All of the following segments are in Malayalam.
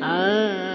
啊。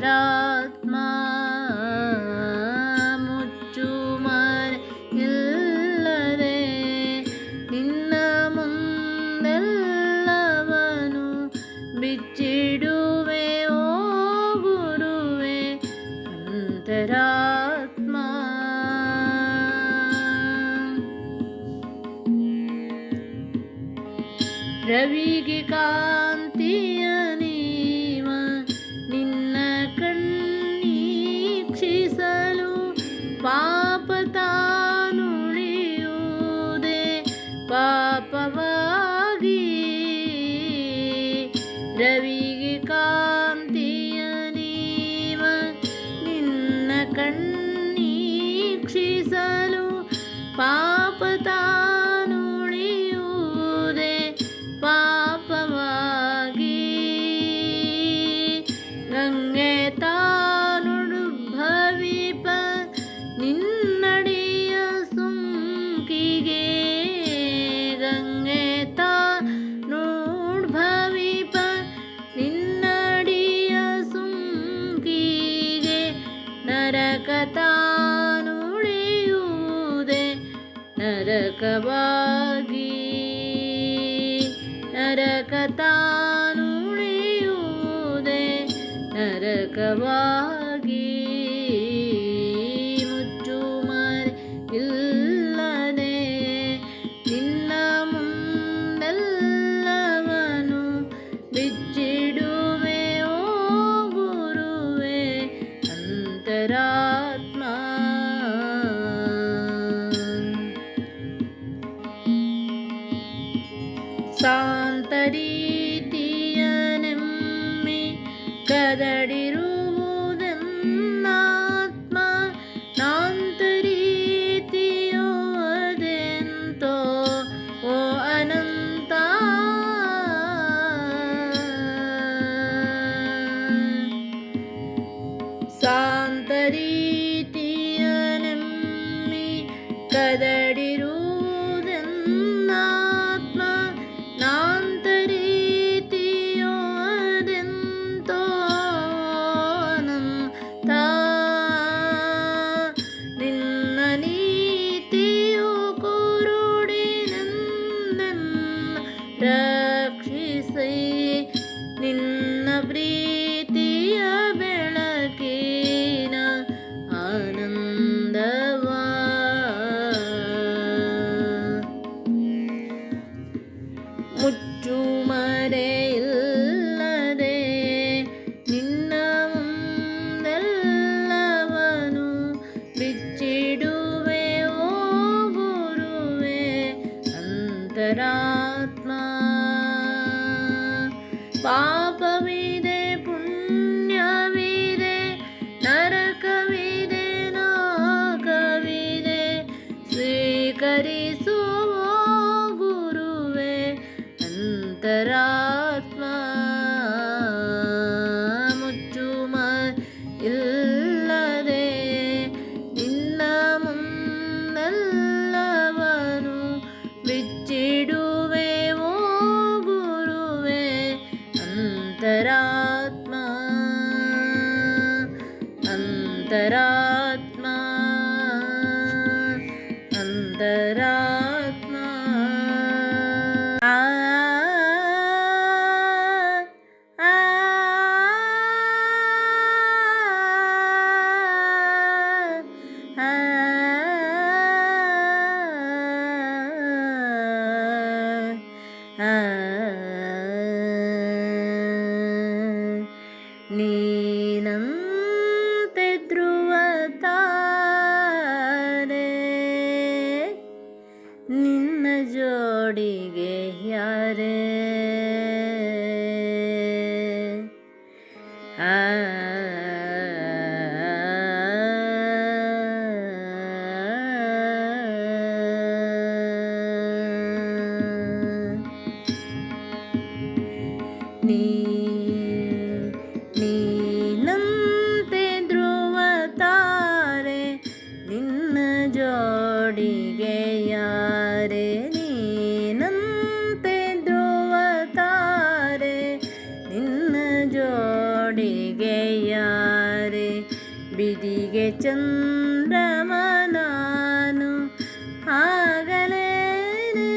അന്തരാത്മാ മുറ്റുമാൻ നിന്ന അന്തരാത്മാ. पापवादी रवि ನರಕವಾಗಿ नरकूणी दे नरकवा abrir. അന്തരാത്മാ ഓ ഗുരുവേ അന്തരാത്മാ അന്തരാത്മാ. നീ ನೀನಂತೆ ಧ್ರುವ ತಾರೆ ನಿನ್ನ ಜೋಡಿಗೆ ಯಾರೇ ಚಂದ್ರಮನಾನು ಆಗಲೇನೆ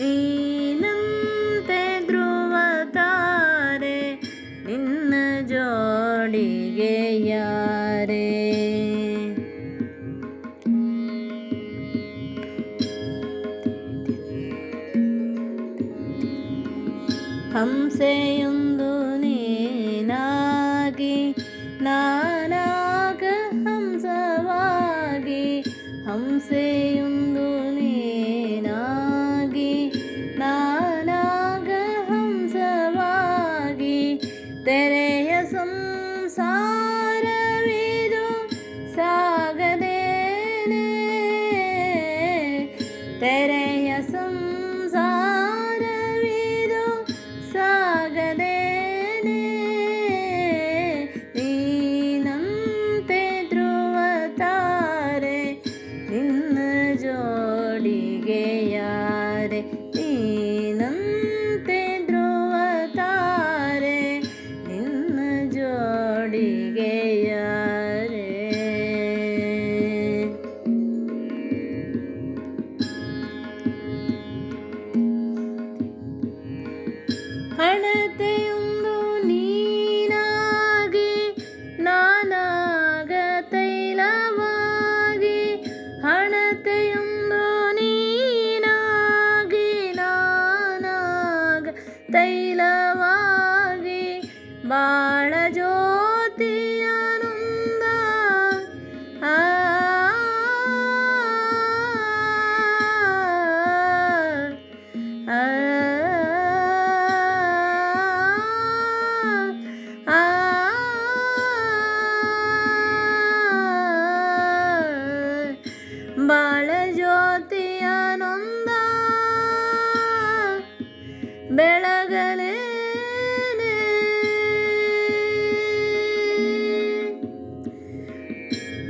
ನೀನಂತೆ ಧ್ರುವ ತಾರೆ ನಿನ್ನ ಜೋಡಿಗೆ ಯಾರೇ? ಹಂಸೆಯೊಂದು ನೀನಾಗಿ ನಾ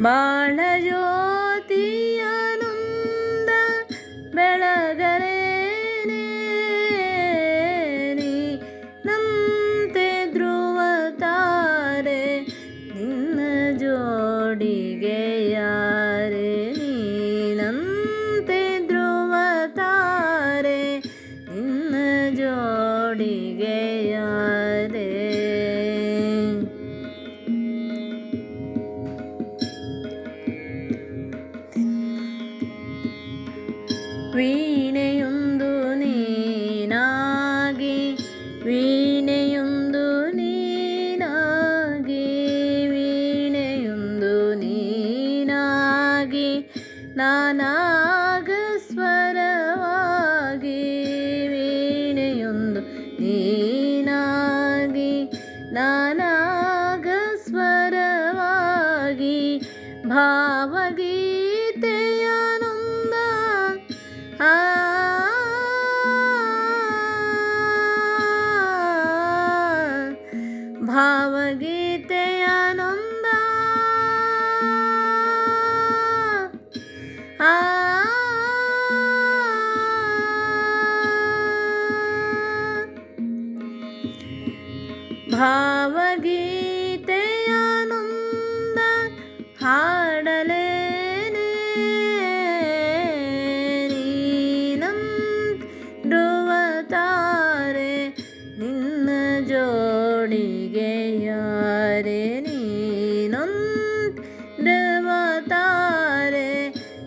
ಬಾಣಯೋ വീണാകെ വീണയുന്തു നീനാകെ വീണയുന്തു നീനാകെ നാനാക സ്വരവാകെ വീണയുന്തു നീനാകെ ഭാവഗീ ಭಾವಗೀತೆಯಾನಂದ ಹಾಡಲೇನೆ ನೀನಂದುವತಾರೆ ನಿನ್ನ ಜೋಡಿಗೆ ಯಾರೆ ನೀನಂದುವತಾರೆ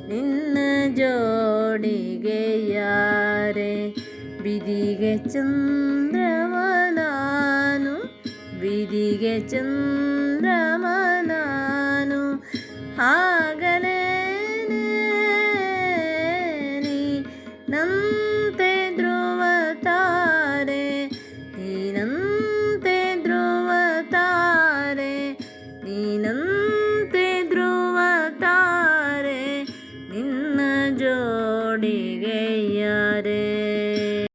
ನಿನ್ನ ಜೋಡಿಗೆ ಯಾರೆ ಬಿದಿಗೆ ಚಂದ 真。